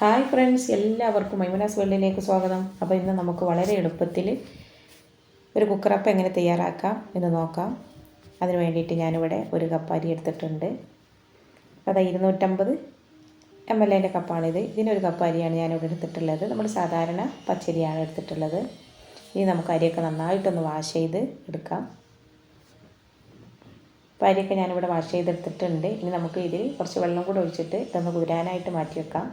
Hi friends എല്ലാവർക്കും മൈമനാസ് വേൾഡിലേക്ക് സ്വാഗതം. അപ്പോൾ ഇന്ന് നമുക്ക് വളരെ എളുപ്പത്തിൽ ഒരു കുക്കറപ്പ് എങ്ങനെ തയ്യാറാക്കാം എന്ന് നോക്കാം. അതിന് വേണ്ടിയിട്ട് ഞാനിവിടെ ഒരു കപ്പ് അരി എടുത്തിട്ടുണ്ട്. അത് ഇരുന്നൂറ്റമ്പത് എം എൽ എന്റെ കപ്പാണിത് ഇതിനൊരു കപ്പ് അരിയാണ് ഞാനിവിടെ എടുത്തിട്ടുള്ളത്. നമ്മൾ സാധാരണ പച്ചരിയാണ് എടുത്തിട്ടുള്ളത്. ഇനി നമുക്ക് അരിയൊക്കെ നന്നായിട്ടൊന്ന് വാഷ് ചെയ്ത് എടുക്കാം. അപ്പോൾ അരിയൊക്കെ ഞാനിവിടെ വാഷ് ചെയ്തെടുത്തിട്ടുണ്ട്. ഇനി നമുക്ക് ഇതിൽ കുറച്ച് വെള്ളം കൂടെ ഒഴിച്ചിട്ട് ഇതൊന്ന് കുതിരാനായിട്ട് മാറ്റി വെക്കാം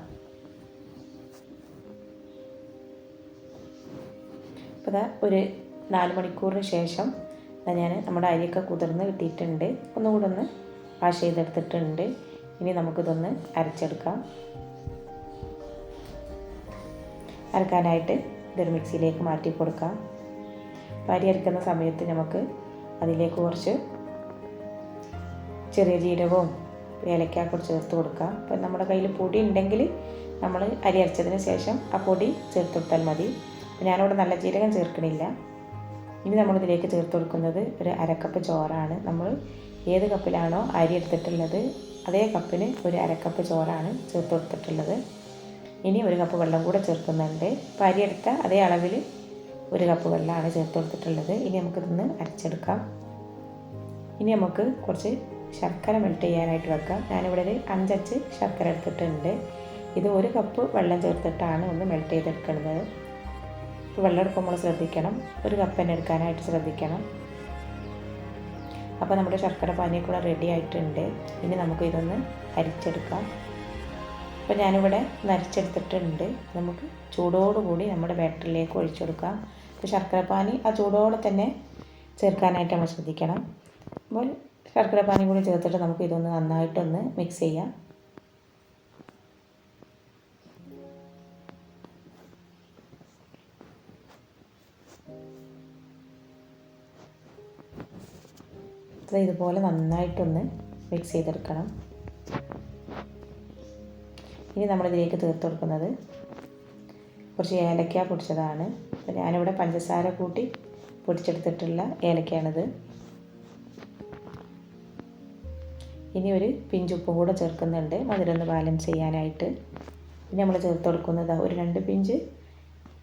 അപ്പോൾ ഇതാ ഒരു നാല് മണിക്കൂറിന് ശേഷം ഞാൻ നമ്മുടെ അരിയൊക്കെ കുതിർന്ന് കിട്ടിയിട്ടുണ്ട് ഒന്നുകൂടെ ഒന്ന് വാഷ് ചെയ്തെടുത്തിട്ടുണ്ട്. ഇനി നമുക്കിതൊന്ന് അരച്ചെടുക്കാം. അരക്കാനായിട്ട് ഇതൊരു മിക്സിയിലേക്ക് മാറ്റി കൊടുക്കാം. അരി അരക്കുന്ന സമയത്ത് നമുക്ക് അതിലേക്ക് കുറച്ച് ചെറിയ ജീരകവും ഏലക്കായൊക്കെ ചേർത്ത് കൊടുക്കാം. അപ്പം നമ്മുടെ കയ്യിൽ പൊടി ഉണ്ടെങ്കിൽ നമ്മൾ അരി അരച്ചതിന് ശേഷം ആ പൊടി ചേർത്ത് കൊടുത്താൽ മതി. ഞാനിവിടെ നല്ല ജീരകം ചേർക്കണില്ല. ഇനി നമ്മളിതിലേക്ക് ചേർത്ത് കൊടുക്കുന്നത് ഒരു അരക്കപ്പ് ചോറാണ്. നമ്മൾ ഏത് കപ്പിലാണോ അരി എടുത്തിട്ടുള്ളത് അതേ കപ്പിന് ഒരു അരക്കപ്പ് ചോറാണ് ചേർത്ത് കൊടുത്തിട്ടുള്ളത് ഇനി ഒരു കപ്പ് വെള്ളം കൂടെ ചേർക്കുന്നുണ്ട്. അപ്പോൾ അരി എടുത്ത അതേ അളവിൽ ഒരു കപ്പ് വെള്ളമാണ് ചേർത്ത് കൊടുത്തിട്ടുള്ളത് ഇനി നമുക്കിതൊന്ന് അരച്ചെടുക്കാം. ഇനി നമുക്ക് കുറച്ച് ശർക്കര മെൽറ്റ് ചെയ്യാനായിട്ട് വെക്കാം. ഞാനിവിടെ ഒരു അഞ്ചച്ച് ശർക്കര എടുത്തിട്ടുണ്ട്. ഇത് ഒരു കപ്പ് വെള്ളം ചേർത്തിട്ടാണ് ഒന്ന് മെൽറ്റ് ചെയ്തെടുക്കുന്നത്. വെള്ളം എടുക്കുമ്പോൾ ശ്രദ്ധിക്കണം. ഒരു കപ്പ് തന്നെ എടുക്കാനായിട്ട് ശ്രദ്ധിക്കണം. അപ്പോൾ നമ്മുടെ ശർക്കര പാനിയൊക്കെ റെഡി ആയിട്ടുണ്ട്. ഇനി നമുക്ക് ഇതൊന്ന് അരിച്ചെടുക്കാം. അപ്പോൾ ഞാനിവിടെ നരിച്ചെടുത്തിട്ടുണ്ട്. നമുക്ക് ചൂടോടുകൂടി നമ്മുടെ ബാറ്ററിലേക്ക് ഒഴിച്ചെടുക്കാം അപ്പോൾ ശർക്കര പാനി ആ ചൂടോടെ തന്നെ ചേർക്കാനായിട്ട് നമ്മൾ ശ്രദ്ധിക്കണം. അപ്പോൾ ശർക്കര പാനി കൂടി ചേർത്തിട്ട് നമുക്ക് ഇതൊന്ന് നന്നായിട്ടൊന്ന് മിക്സ് ചെയ്യാം. ഇത് ഇതുപോലെ നന്നായിട്ടൊന്ന് മിക്സ് ചെയ്തെടുക്കണം. ഇനി നമ്മളിതിലേക്ക് തീർത്ത് കൊടുക്കുന്നത് കുറച്ച് ഏലക്ക പൊടിച്ചതാണ്. ഞാനിവിടെ പഞ്ചസാര കൂട്ടി പൊടിച്ചെടുത്തിട്ടുള്ള ഏലക്കയാണിത്. ഇനി ഒരു പിഞ്ചുപ്പും കൂടെ ചേർക്കുന്നുണ്ട്. മധുരം ഒന്ന് ബാലൻസ് ചെയ്യാനായിട്ട്. പിന്നെ നമ്മൾ ചേർത്ത് കൊടുക്കുന്നത് ഒരു രണ്ട് പിഞ്ച്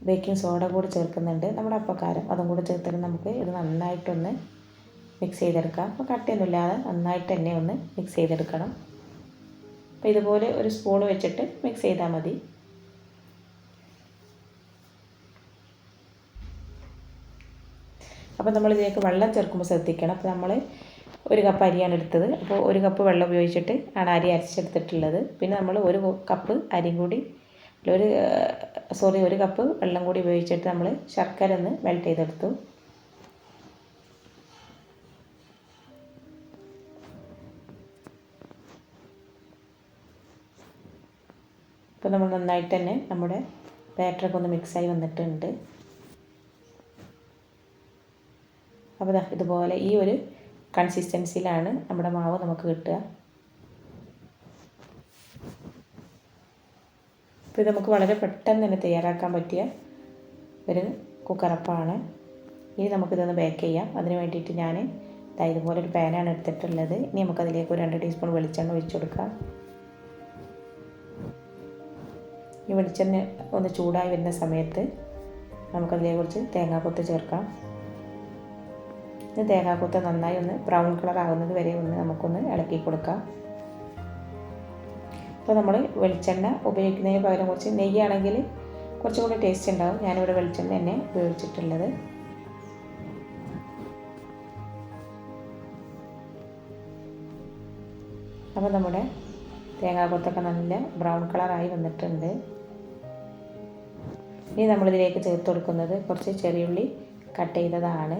ബേക്കിംഗ് സോഡ കൂടെ ചേർക്കുന്നുണ്ട്. നമ്മുടെ അപ്പക്കാരം അതും കൂടെ ചേർത്തിട്ട് നമുക്ക് ഇത് നന്നായിട്ടൊന്ന് മിക്സ് ചെയ്തെടുക്കാം അപ്പോൾ കട്ടിയൊന്നുമില്ലാതെ നന്നായിട്ട് തന്നെ ഒന്ന് മിക്സ് ചെയ്തെടുക്കണം. അപ്പോൾ ഇതുപോലെ ഒരു സ്പൂൺ വെച്ചിട്ട് മിക്സ് ചെയ്താൽ മതി. അപ്പോൾ നമ്മൾ ഇതിലേക്ക് വെള്ളം ചേർക്കുമ്പോൾ ശ്രദ്ധിക്കണം. അപ്പോൾ നമ്മൾ ഒരു കപ്പ് അരിയാണ് എടുത്തത്. അപ്പോൾ ഒരു കപ്പ് വെള്ളം ഉപയോഗിച്ചിട്ട് ആണ് അരി അരച്ചെടുത്തിട്ടുള്ളത്. പിന്നെ നമ്മൾ ഒരു കപ്പ് അരിയും കൂടി ഒരു സോറി ഒരു കപ്പ് വെള്ളം കൂടി ഉപയോഗിച്ചിട്ട് നമ്മൾ ശർക്കര ഒന്ന് മെൽറ്റ് ചെയ്തെടുത്തു. ഇപ്പോൾ നമ്മൾ നന്നായിട്ട് തന്നെ നമ്മുടെ ബാറ്ററൊക്കെ ഒന്ന് മിക്സായി വന്നിട്ടുണ്ട്. അപ്പോൾ ഇതുപോലെ ഈ ഒരു കൺസിസ്റ്റൻസിയിലാണ് നമ്മുടെ മാവ് നമുക്ക് കിട്ടുക. അപ്പോൾ ഇത് നമുക്ക് വളരെ പെട്ടെന്ന് തന്നെ തയ്യാറാക്കാൻ പറ്റിയ ഒരു കുക്കറപ്പാണ് ഇനി നമുക്കിതൊന്ന് ബേക്ക് ചെയ്യാം. അതിന് വേണ്ടിയിട്ട് ഞാൻ ഇതുപോലെ ഒരു പാനാണ് എടുത്തിട്ടുള്ളത്. ഇനി നമുക്കതിലേക്ക് ഒരു രണ്ട് ടീസ്പൂൺ വെളിച്ചെണ്ണ ഒഴിച്ചു കൊടുക്കാം. ഈ വെളിച്ചെണ്ണ ഒന്ന് ചൂടായി വരുന്ന സമയത്ത് നമുക്കതിലേക്ക് കുറച്ച് തേങ്ങാക്കൊത്ത് ചേർക്കാം. ഇത് തേങ്ങാക്കൊത്ത് നന്നായി ഒന്ന് ബ്രൗൺ കളർ ആകുന്നത് വരെ ഒന്ന് നമുക്കൊന്ന് ഇളക്കി കൊടുക്കാം. അപ്പോൾ നമ്മൾ വെളിച്ചെണ്ണ ഉപയോഗിക്കുന്നതിന് പകരം കുറച്ച് നെയ്യാണെങ്കിൽ കുറച്ചും കൂടി ടേസ്റ്റ് ഉണ്ടാവും. ഞാനിവിടെ വെളിച്ചെണ്ണ തന്നെ ഉപയോഗിച്ചിട്ടുള്ളത്. അപ്പോൾ നമ്മുടെ തേങ്ങാക്കൊത്തൊക്കെ നല്ല ബ്രൗൺ കളറായി വന്നിട്ടുണ്ട്. ഇനി നമ്മളിതിലേക്ക് ചേർത്ത് കൊടുക്കുന്നത് കുറച്ച് ചെറിയുള്ളി കട്ട് ചെയ്തതാണ്.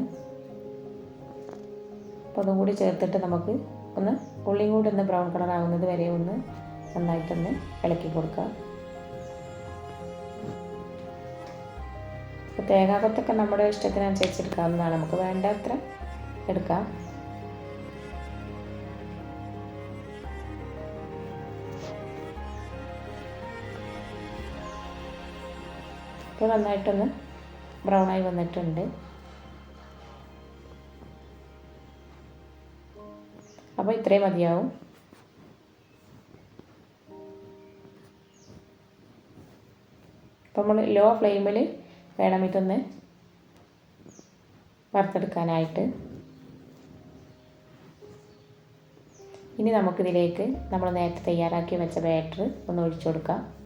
അപ്പോൾ അതും കൂടി ചേർത്തിട്ട് നമുക്ക് ഒന്ന് ഉള്ളിയും കൂടി ഒന്ന് ബ്രൗൺ കളർ ആകുന്നത് വരെ ഒന്ന് നന്നായിട്ടൊന്ന് ഇളക്കി കൊടുക്കുക അപ്പോൾ തേങ്ങാക്കൊത്തൊക്കെ നമ്മുടെ ഇഷ്ടത്തിനനുസരിച്ച് എടുക്കാവുന്നതാണ്. നമുക്ക് വേണ്ടത്ര എടുക്കാം. ഇപ്പോൾ നന്നായിട്ടൊന്ന് ബ്രൗണായി വന്നിട്ടുണ്ട്. അപ്പോൾ ഇത്രയും മതിയാവും. അപ്പോൾ നമ്മൾ ലോ ഫ്ലെയിമിൽ വേണം ഇതൊന്ന് വറുത്തെടുക്കാനായിട്ട്. ഇനി നമുക്കിതിലേക്ക് നമ്മൾ നേരത്തെ തയ്യാറാക്കി വെച്ച ബാറ്റർ ഒന്ന് ഒഴിച്ചു കൊടുക്കാം.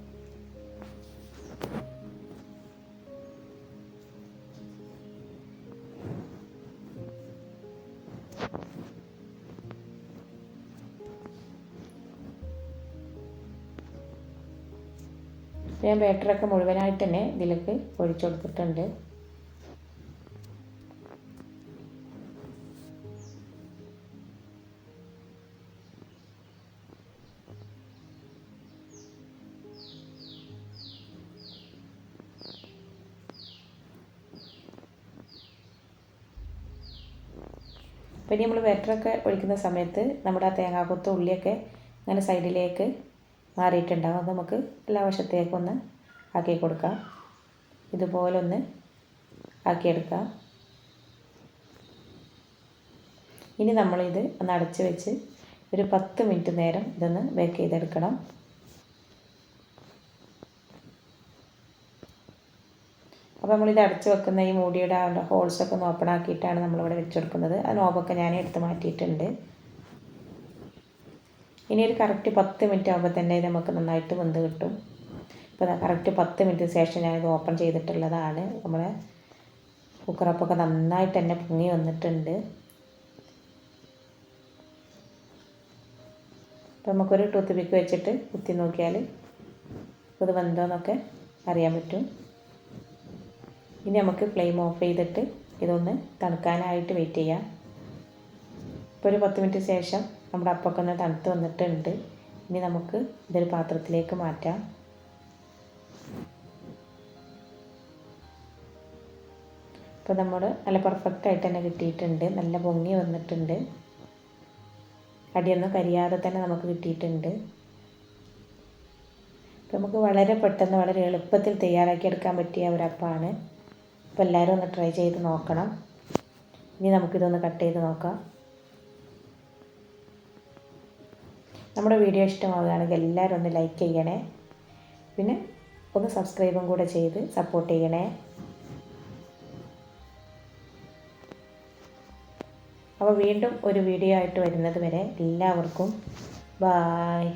ഞാൻ ബാറ്ററൊക്കെ മുഴുവനായിട്ട് തന്നെ ഇതിലേക്ക് ഒഴിച്ചു കൊടുത്തിട്ടുണ്ട്. പിന്നെ നമ്മൾ ബാറ്ററൊക്കെ ഒഴിക്കുന്ന സമയത്ത് നമ്മുടെ ആ തേങ്ങാക്കൊത്ത ഉള്ളിയൊക്കെ അങ്ങനെ സൈഡിലേക്ക് മാറിയിട്ടുണ്ടാകും അത് നമുക്ക് എല്ലാ വശത്തേക്കൊന്ന് ആക്കി കൊടുക്കാം. ഇതുപോലെ ഒന്ന് ആക്കിയെടുക്കാം ഇനി നമ്മളിത് ഒന്ന് അടച്ച് വെച്ച് ഒരു പത്ത് മിനിറ്റ് നേരം ഇതൊന്ന് ബേക്ക് ചെയ്തെടുക്കണം. അപ്പോൾ നമ്മളിത് അടച്ചു വെക്കുന്ന ഈ മൂടിയുടെ ഹോൾസൊക്കെ ഒന്ന് ഓപ്പൺ ആക്കിയിട്ടാണ് നമ്മളിവിടെ വെച്ചെടുക്കുന്നത് ആ നോബൊക്കെ ഞാൻ എടുത്ത് മാറ്റിയിട്ടുണ്ട്. ഇനി ഒരു കറക്റ്റ് പത്ത് മിനിറ്റ് ആകുമ്പോൾ തന്നെ നമുക്ക് നന്നായിട്ട് വെന്ത് കിട്ടും. ഇപ്പോൾ കറക്റ്റ് പത്ത് മിനിറ്റ് ശേഷം ഞാനിത് ഓപ്പൺ ചെയ്തിട്ടുള്ളതാണ്. നമ്മുടെ കുക്കറപ്പൊക്കെ നന്നായിട്ട് തന്നെ പൊങ്ങി വന്നിട്ടുണ്ട്. അപ്പോൾ നമുക്കൊരു ടൂത്ത് പിക്ക് വെച്ചിട്ട് കുത്തി നോക്കിയാൽ ഇത് വെന്തോന്നൊക്കെ അറിയാൻ പറ്റും. ഇനി നമുക്ക് ഫ്ലെയിം ഓഫ് ചെയ്തിട്ട് ഇതൊന്ന് തണുക്കാനായിട്ട് വെയിറ്റ് ചെയ്യാം. ഇപ്പോൾ ഒരു പത്ത് മിനിറ്റ് ശേഷം നമ്മുടെ അപ്പൊക്കെ ഒന്ന് തണുത്ത് വന്നിട്ടുണ്ട്. ഇനി നമുക്ക് ഇതൊരു പാത്രത്തിലേക്ക് മാറ്റാം. ഇപ്പോൾ നമ്മൾ നല്ല പെർഫെക്റ്റ് ആയിട്ട് തന്നെ കിട്ടിയിട്ടുണ്ട്. നല്ല പൊങ്ങി വന്നിട്ടുണ്ട്. അടിയൊന്നും കരിയാതെ തന്നെ നമുക്ക് കിട്ടിയിട്ടുണ്ട്. ഇപ്പോൾ നമുക്ക് വളരെ പെട്ടെന്ന് വളരെ എളുപ്പത്തിൽ തയ്യാറാക്കിയെടുക്കാൻ പറ്റിയ ഒരു അപ്പമാണ് അപ്പോൾ എല്ലാവരും ഒന്ന് ട്രൈ ചെയ്ത് നോക്കണം. ഇനി നമുക്കിതൊന്ന് കട്ട് ചെയ്ത് നോക്കാം. നമ്മുടെ വീഡിയോ ഇഷ്ടമാവുകയാണെങ്കിൽ എല്ലാവരും ഒന്ന് ലൈക്ക് ചെയ്യണേ. പിന്നെ ഒന്ന് സബ്സ്ക്രൈബും കൂടെ ചെയ്ത് സപ്പോർട്ട് ചെയ്യണേ. അപ്പോൾ വീണ്ടും ഒരു വീഡിയോ ആയിട്ട് വരുന്നത് വരെ എല്ലാവർക്കും ബായ്